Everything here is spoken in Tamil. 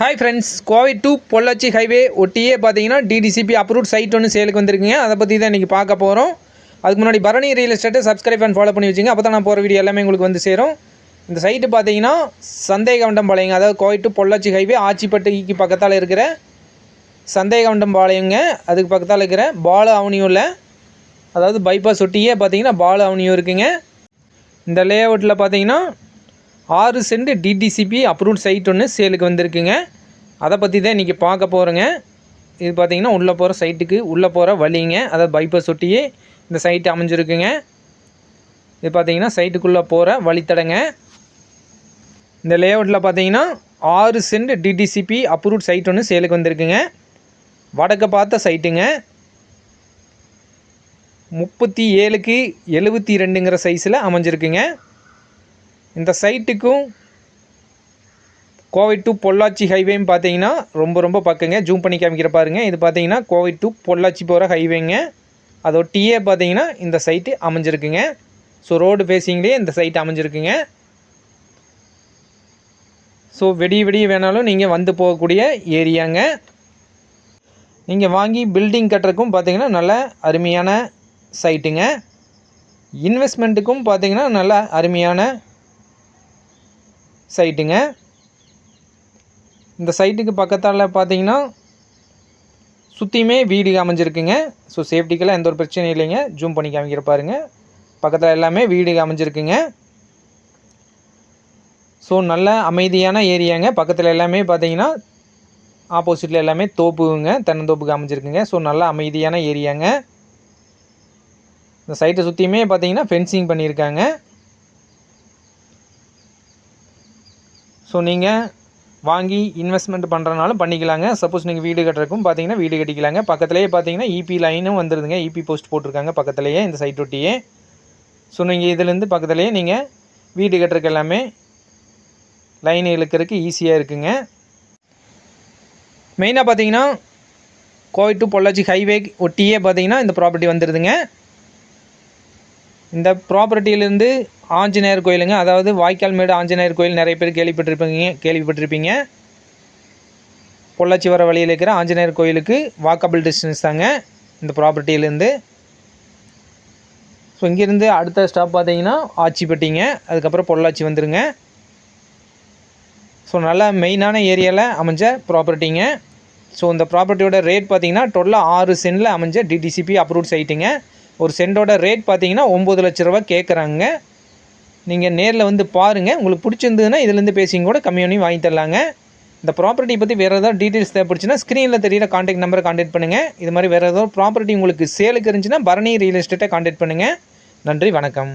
Hi friends Kovai to Pollachi highway ஒட்டியே பார்த்தீங்கன்னா டிடிசிபி அப்ரூவ்ட் சைட் ஒன்று சேலுக்கு வந்திருக்குங்க. அதை பற்றி தான் இன்றைக்கி பார்க்க போகிறோம் அதுக்கு முன்னாடி பரணி ரியல் எஸ்டேட்டை சப்ஸ்கிரைப் அண்ட் ஃபாலோ பண்ணி வச்சுங்க. அப்போ தான் நான் போகிற வீடியோ எல்லாமே உங்களுக்கு வந்து சேரும். இந்த சைட்டு பார்த்தீங்கன்னா சந்தேகவண்டம் பாளையங்க அதாவது கோவை டு பொள்ளாச்சி ஹைவே ஆச்சிப்பட்டிக்கு பக்கத்தால் இருக்கிற சந்தேகவண்டம் பாளையங்க அதுக்கு பக்கத்தால் இருக்கிற பால அவனியூரில் அதாவது பைபாஸ் ஒட்டியே பார்த்தீங்கன்னா பால அவனியூ இருக்குங்க. இந்த லே அவுட்டில் பார்த்தீங்கன்னா ஆறு சென்ட் டிடிசிபி அப்ரூவ்ட் சைட் ஒன்று சேலுக்கு வந்திருக்குங்க. அதை பற்றி தான் இன்றைக்கி பார்க்க போகிறோங்க இது பார்த்தீங்கன்னா உள்ளே போகிற சைட்டுக்கு உள்ளே போகிற வழிங்க. அதாவது பைபாஸ் ஒட்டியே இந்த சைட்டு அமைஞ்சிருக்குங்க. இது பார்த்தீங்கன்னா சைட்டுக்குள்ளே போகிற வழித்தடங்க. இந்த லேஅவுட்டில் பார்த்தீங்கன்னா ஆறு சென்ட் டிடிசிபி அப்ரூவ்ட் சைட் ஒன்று சேலுக்கு வந்திருக்குங்க. வடக்க பார்த்த சைட்டுங்க முப்பத்தி ஏழுக்கு எழுபத்தி ரெண்டுங்கிற சைஸில் அமைஞ்சிருக்குங்க. இந்த சைட்டுக்கும் கோவை டு பொள்ளாச்சி ஹைவேன்னு பார்த்தீங்கன்னா ரொம்ப ரொம்ப பக்கங்க. ஜூம் பண்ணி காமிக்கிற பாருங்க. இது பார்த்தீங்கன்னா கோவை டு பொள்ளாச்சி போகிற ஹைவேங்க அதோ டீயே பார்த்தீங்கன்னா இந்த சைட்டு அமைஞ்சிருக்குங்க. ஸோ ரோடு ஃபேஸிங்லேயே இந்த சைட் அமைஞ்சிருக்குங்க. ஸோ வெடிய வெடிய வேணாலும் நீங்கள் வந்து போகக்கூடிய ஏரியாங்க. நீங்கள் வாங்கி பில்டிங் கட்டுறதுக்கும் பார்த்தீங்கன்னா நல்ல அருமையான சைட்டுங்க இன்வெஸ்ட்மெண்ட்டுக்கும் பார்த்தீங்கன்னா நல்ல அருமையான சைட்டுங்க. இந்த சைட்டுக்கு பக்கத்தால் பார்த்தீங்கன்னா சுற்றியுமே வீடு அமைஞ்சிருக்குங்க ஸோ சேஃப்டிக்கெல்லாம் எந்த ஒரு பிரச்சனையும் இல்லைங்க. ஜூம் பண்ணி காமிக்கிற பாருங்க. பக்கத்தில் எல்லாமே வீடு அமைஞ்சிருக்குங்க ஸோ நல்ல அமைதியான ஏரியாங்க. பக்கத்தில் எல்லாமே பார்த்தீங்கன்னா ஆப்போசிட்டில் எல்லாமே தோப்புங்க. தென்னந்தோப்புக்கு அமைஞ்சிருக்குங்க ஸோ நல்ல அமைதியான ஏரியாங்க. இந்த சைட்டை சுற்றியுமே பார்த்தீங்கன்னா ஃபென்சிங் பண்ணியிருக்காங்க. ஸோ நீங்கள் வாங்கி இன்வெஸ்ட்மெண்ட் பண்ணுறனாலும் பண்ணிக்கலாங்க. சப்போஸ் நீங்கள் வீடு கட்டுறதுக்கும் பார்த்தீங்கன்னா வீடு கட்டிக்கலாங்க. பக்கத்துலேயே பார்த்தீங்கன்னா இபி லைனும் வந்துருதுங்க. இபி போஸ்ட் போட்டிருக்காங்க பக்கத்துலேயே இந்த சைட் ஒட்டியே. ஸோ நீங்கள் இதுலேருந்து பக்கத்துலேயே நீங்கள் வீடு கட்டுறதுக்கு எல்லாமே லைன் இழுக்கிறதுக்கு ஈஸியாக இருக்குங்க. மெயினாக பார்த்தீங்கன்னா கோவை டு பொள்ளாச்சி ஹைவே ஒட்டியே பார்த்தீங்கன்னா இந்த ப்ராப்பர்ட்டி வந்துடுதுங்க இந்த ப்ராப்பர்ட்டியிலேருந்து ஆஞ்சநேயர் கோயிலுங்க அதாவது வாய்க்கால் மேடு ஆஞ்சநேயர் கோயில் நிறைய பேர் கேள்விப்பட்டிருப்பீங்க கேள்விப்பட்டிருப்பீங்க. பொள்ளாச்சி வர வழியில் இருக்கிற ஆஞ்சநேயர் கோயிலுக்கு வாக்கபிள் டிஸ்டன்ஸ் தாங்க இந்த ப்ராப்பர்ட்டியிலேருந்து ஸோ இங்கேருந்து அடுத்த ஸ்டாப் பார்த்தீங்கன்னா ஆச்சிப்பட்டிங்க அதுக்கப்புறம் பொள்ளாச்சி வந்துடுங்க ஸோ நல்ல மெயினான ஏரியாவில் அமைஞ்ச ப்ராப்பர்ட்டிங்க ஸோ இந்த ப்ராப்பர்ட்டியோட ரேட் பார்த்தீங்கன்னா டோட்டலாக ஆறு சென்டில் அமைஞ்ச டிடிசிபி அப்ரூவ்ட் சைட்டுங்க ஒரு சென்டோட ரேட் பார்த்தீங்கன்னா ஒம்பது லட்ச ரூபா கேட்குறாங்க நீங்கள் நேரில் வந்து பாருங்கள் உங்களுக்கு பிடிச்சிருந்ததுன்னா இதுலேருந்து பேசிங்க கூட கம்மி பண்ணி வாங்கி தரலாங்க. இந்த ப்ராப்பர்ட்டி பற்றி வேறு ஏதாவது டீட்டெயில்ஸ் தேவைப்படுச்சுன்னா ஸ்க்ரீனில் தெரியிற காண்டாக்ட் நம்பரை காண்டாக்ட் பண்ணுங்கள் இது மாதிரி வேறு ஏதாவது ப்ராப்பர்ட்டி உங்களுக்கு சேலுக்கு இருந்துச்சுன்னா பரணி ரியல் எஸ்டேட்டை காண்டாக்ட் பண்ணுங்கள் நன்றி வணக்கம்.